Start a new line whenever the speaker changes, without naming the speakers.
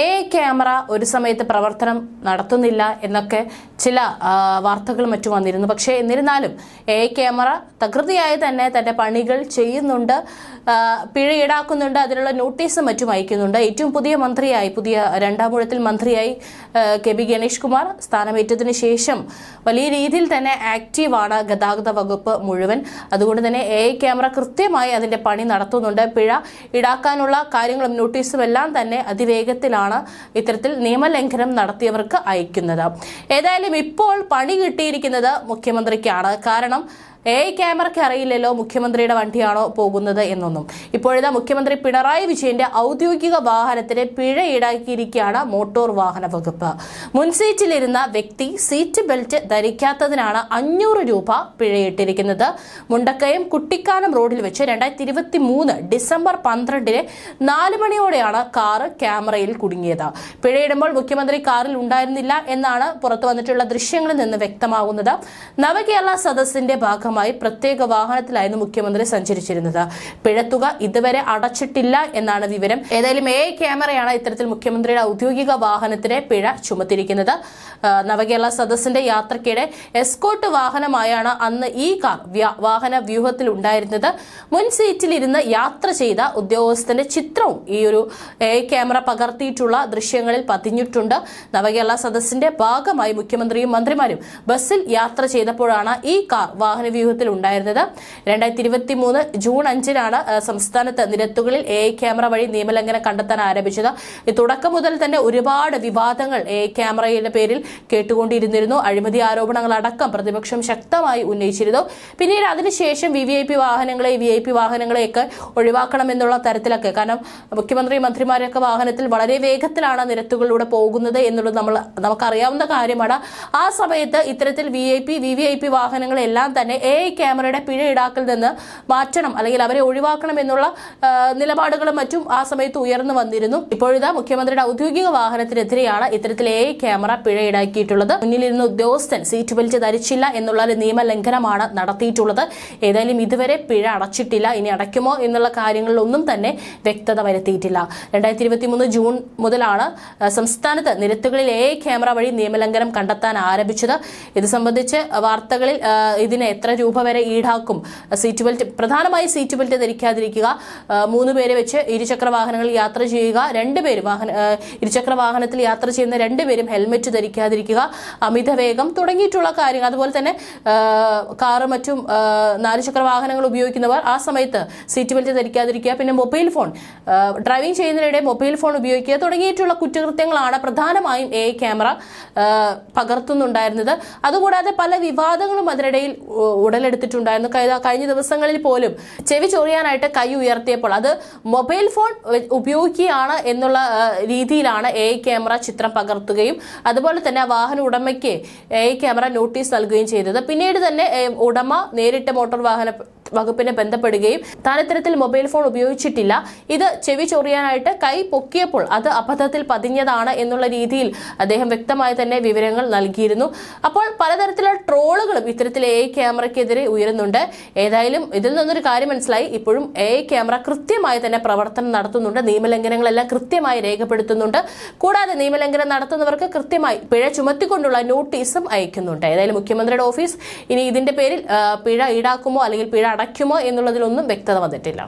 A camera ഒരു സമയത്ത് പ്രവർത്തനം നടത്തുന്നില്ല എന്നൊക്കെ ചില വാർത്തകൾ മറ്റും വന്നിരുന്നു. പക്ഷേ എന്നിരുന്നാലും എ ക്യാമറ തകൃതിയായി തന്നെ തന്റെ പണികൾ ചെയ്യുന്നുണ്ട്. പിഴ ഈടാക്കുന്നുണ്ട്. അതിനുള്ള നോട്ടീസും മറ്റും അയക്കുന്നുണ്ട്. ഏറ്റവും പുതിയ മന്ത്രിയായി പുതിയ രണ്ടാമൂഴത്തിൽ മന്ത്രിയായി കെ ബി ഗണേഷ് കുമാർ സ്ഥാനമേറ്റതിന് ശേഷം വലിയ രീതിയിൽ തന്നെ ആക്റ്റീവാണ് ഗതാഗത വകുപ്പ് മുഴുവൻ. അതുകൊണ്ട് തന്നെ എ ക്യാമറ കൃത്യമായി അതിന്റെ പണി നടത്തുന്നുണ്ട്. പിഴ ഈടാക്കാനുള്ള കാര്യങ്ങളും നോട്ടീസും എല്ലാം തന്നെ അതിവേഗത്തിലാണ് ഇത്തരത്തിൽ നിയമലംഘനം നടത്തിയവർക്ക് അയക്കുന്നത്. ഏതായാലും ഇപ്പോൾ പണി കിട്ടിയിരിക്കുന്നത് മുഖ്യമന്ത്രിക്കാണ്. കാരണം എ ക്യാമറയ്ക്ക് അറിയില്ലല്ലോ മുഖ്യമന്ത്രിയുടെ വണ്ടിയാണോ പോകുന്നത് എന്നൊന്നും. ഇപ്പോഴത്തെ മുഖ്യമന്ത്രി പിണറായി വിജയന്റെ ഔദ്യോഗിക വാഹനത്തിന് പിഴ ഈടാക്കിയിരിക്കുകയാണ് മോട്ടോർ വാഹന വകുപ്പ്. മുൻസീറ്റിലിരുന്ന വ്യക്തി സീറ്റ് ബെൽറ്റ് ധരിക്കാത്തതിനാണ് അഞ്ഞൂറ് രൂപ പിഴയിട്ടിരിക്കുന്നത്. മുണ്ടക്കയം കുട്ടിക്കാനം റോഡിൽ വെച്ച് രണ്ടായിരത്തി ഇരുപത്തി മൂന്ന് ഡിസംബർ പന്ത്രണ്ടിന് നാല് മണിയോടെയാണ് കാറ് ക്യാമറയിൽ കുടുങ്ങിയത്. പിഴയിടുമ്പോൾ മുഖ്യമന്ത്രി കാറിൽ ഉണ്ടായിരുന്നില്ല എന്നാണ് പുറത്തു വന്നിട്ടുള്ള ദൃശ്യങ്ങളിൽ നിന്ന് വ്യക്തമാകുന്നത്. നവകേരള സദസ്സിന്റെ ഭാഗമായി പ്രത്യേക വാഹനത്തിലായിരുന്നു മുഖ്യമന്ത്രി സഞ്ചരിച്ചിരുന്നത്. പിഴത്തുക ഇതുവരെ അടച്ചിട്ടില്ല എന്നാണ് വിവരം. ഏതായാലും എ ക്യാമറയാണ് ഇത്തരത്തിൽ മുഖ്യമന്ത്രിയുടെ ഔദ്യോഗിക വാഹനത്തിന് പിഴ ചുമത്തിയിരിക്കുന്നത്. നവകേരള സദസ്സിന്റെ യാത്രക്കിടെ എസ്കോട്ട് വാഹനമായാണ് അന്ന് ഈ കാർ വാഹന വ്യൂഹത്തിൽ ഉണ്ടായിരുന്നത്. മുൻ സീറ്റിലിരുന്ന് യാത്ര ചെയ്ത ഉദ്യോഗസ്ഥന്റെ ചിത്രവും ഈ ഒരു എ ക്യാമറ പകർത്തിയിട്ടുള്ള ദൃശ്യങ്ങളിൽ പതിഞ്ഞിട്ടുണ്ട്. നവകേരള സദസ്സിന്റെ ഭാഗമായി മുഖ്യമന്ത്രിയും മന്ത്രിമാരും ബസ്സിൽ യാത്ര ചെയ്തപ്പോഴാണ് ഈ കാർ വാഹന വ്യൂഹത്തിൽ ഉണ്ടായിരുന്നത് രണ്ടായിരത്തി ഇരുപത്തി മൂന്ന് ജൂൺ അഞ്ചിനാണ് സംസ്ഥാനത്ത് നിരത്തുകളിൽ എ ക്യാമറ വഴി നിയമലംഘനം കണ്ടെത്താൻ ആരംഭിച്ചത്. തുടക്കം മുതൽ തന്നെ ഒരുപാട് വിവാദങ്ങൾ എ ക്യാമറയുടെ പേരിൽ കേട്ടുകൊണ്ടിരുന്നിരുന്നു. അഴിമതി ആരോപണങ്ങൾ അടക്കം പ്രതിപക്ഷം ശക്തമായി ഉന്നയിച്ചിരുന്നു. പിന്നീട് അതിനുശേഷം വി വി ഐ പി വാഹനങ്ങളെ വി ഐ പി വാഹനങ്ങളെയൊക്കെ ഒഴിവാക്കണമെന്നുള്ള തരത്തിലൊക്കെ. കാരണം മുഖ്യമന്ത്രി മന്ത്രിമാരൊക്കെ വാഹനത്തിൽ വളരെ വേഗത്തിലാണ് നിരത്തുകളിലൂടെ പോകുന്നത് എന്നുള്ളത് നമ്മൾ നമുക്കറിയാവുന്ന കാര്യമാണ്. ആ സമയത്ത് ഇത്തരത്തിൽ V I P V V I P വാഹനങ്ങളെല്ലാം തന്നെ എ ഐ ക്യാമറയുടെ പിഴ ഈടാക്കൽ നിന്ന് മാറ്റണം അല്ലെങ്കിൽ അവരെ ഒഴിവാക്കണം എന്നുള്ള നിലപാടുകളും മറ്റും ആ സമയത്ത് ഉയർന്നു വന്നിരുന്നു. ഇപ്പോഴിതാ മുഖ്യമന്ത്രിയുടെ ഔദ്യോഗിക വാഹനത്തിനെതിരെയാണ് ഇത്തരത്തിൽ എ ക്യാമറ പിഴ ഈടാക്കിയിട്ടുള്ളത് മുന്നിലിരുന്ന ഉദ്യോഗസ്ഥൻ സീറ്റ് ബെൽറ്റ് ധരിച്ചില്ല എന്നുള്ള ഒരു നിയമലംഘനമാണ് നടത്തിയിട്ടുള്ളത്. ഏതായാലും ഇതുവരെ പിഴ അടച്ചിട്ടില്ല. ഇനി അടയ്ക്കുമോ എന്നുള്ള കാര്യങ്ങളിലൊന്നും തന്നെ വ്യക്തത വരുത്തിയിട്ടില്ല. രണ്ടായിരത്തി ഇരുപത്തി മൂന്ന് ജൂൺ മുതലാണ് സംസ്ഥാനത്ത് നിരത്തുകളിൽ എ ക്യാമറ വഴി നിയമലംഘനം കണ്ടെത്താൻ ആരംഭിച്ചത്. ഇത് സംബന്ധിച്ച് വാർത്തകളിൽ ഇതിന് എത്ര രൂപ വരെ ഈടാക്കും. സീറ്റ് ബെൽറ്റ് പ്രധാനമായി സീറ്റ് ബെൽറ്റ് ധരിക്കാതിരിക്കുക. മൂന്ന് പേരെ വെച്ച് ഇരുചക്ര വാഹനങ്ങളിൽ യാത്ര ചെയ്യുക. രണ്ട് പേര് വാഹന ഇരുചക്ര വാഹനത്തിൽ യാത്ര ചെയ്യുന്ന രണ്ടുപേരും ഹെൽമെറ്റ് ധരിക്കാതിരിക്കുക. അമിത വേഗം തുടങ്ങിയിട്ടുള്ള കാര്യങ്ങൾ. അതുപോലെ തന്നെ കാറും മറ്റും നാലുചക്ര വാഹനങ്ങൾ ഉപയോഗിക്കുന്നവർ ആ സമയത്ത് സീറ്റ് ബെൽറ്റ് ധരിക്കാതിരിക്കുക. പിന്നെ മൊബൈൽ ഫോൺ ഡ്രൈവിംഗ് ചെയ്യുന്നതിനിടെ മൊബൈൽ ഫോൺ ഉപയോഗിക്കുക. തുടങ്ങിയിട്ടുള്ള കുറ്റകൃത്യങ്ങളാണ് പ്രധാനമായും എ ക്യാമറ പകർത്തുന്നുണ്ടായിരുന്നത്. അതുകൂടാതെ പല വിവാദങ്ങളും അതിനിടയിൽ ഉടലെടുത്തിട്ടുണ്ടായിരുന്നു. കഴിഞ്ഞ- ദിവസങ്ങളിൽ പോലും ചെവി ചൊറിയാനായിട്ട് കൈ ഉയർത്തിയപ്പോൾ അത് മൊബൈൽ ഫോൺ ഉപയോഗിക്കുകയാണ് എന്നുള്ള രീതിയിലാണ് എ ക്യാമറ ചിത്രം പകർത്തുകയും അതുപോലെ തന്നെ വാഹന ഉടമയ്ക്ക് എ ക്യാമറ നോട്ടീസ് നൽകുകയും ചെയ്തത്. പിന്നീട് തന്നെ ഉടമ നേരിട്ട് മോട്ടോർ വാഹന വകുപ്പിനെ ബന്ധപ്പെടുകയും താൻ ഇത്തരത്തിൽ മൊബൈൽ ഫോൺ ഉപയോഗിച്ചിട്ടില്ല. ഇത് ചെവി ചൊറിയാനായിട്ട് കൈ പൊക്കിയപ്പോൾ അത് അബദ്ധത്തിൽ പതിഞ്ഞതാണ് എന്നുള്ള രീതിയിൽ അദ്ദേഹം വ്യക്തമായി തന്നെ വിവരങ്ങൾ നൽകിയിരുന്നു. അപ്പോൾ പലതരത്തിലുള്ള ട്രോളുകളും ഇത്തരത്തിൽ എ ക്യാമറയ്ക്കെതിരെ ഉയരുന്നുണ്ട്. ഏതായാലും ഇതിൽ നിന്നൊരു കാര്യം മനസ്സിലായി. ഇപ്പോഴും എ ക്യാമറ കൃത്യമായി തന്നെ പ്രവർത്തനം നടത്തുന്നുണ്ട്. നിയമലംഘനങ്ങളെല്ലാം കൃത്യമായി രേഖപ്പെടുത്തുന്നുണ്ട്. കൂടാതെ നിയമലംഘനം നടത്തുന്നവർക്ക് കൃത്യമായി പിഴ ചുമത്തിക്കൊണ്ടുള്ള നോട്ടീസും അയക്കുന്നുണ്ട്. ഏതായാലും മുഖ്യമന്ത്രിയുടെ ഓഫീസ് ഇനി ഇതിന്റെ പേരിൽ പിഴ ഈടാക്കുമോ അല്ലെങ്കിൽ പിഴ അടയ്ക്കുമോ എന്നുള്ളതിലൊന്നും വ്യക്തത വന്നിട്ടില്ല.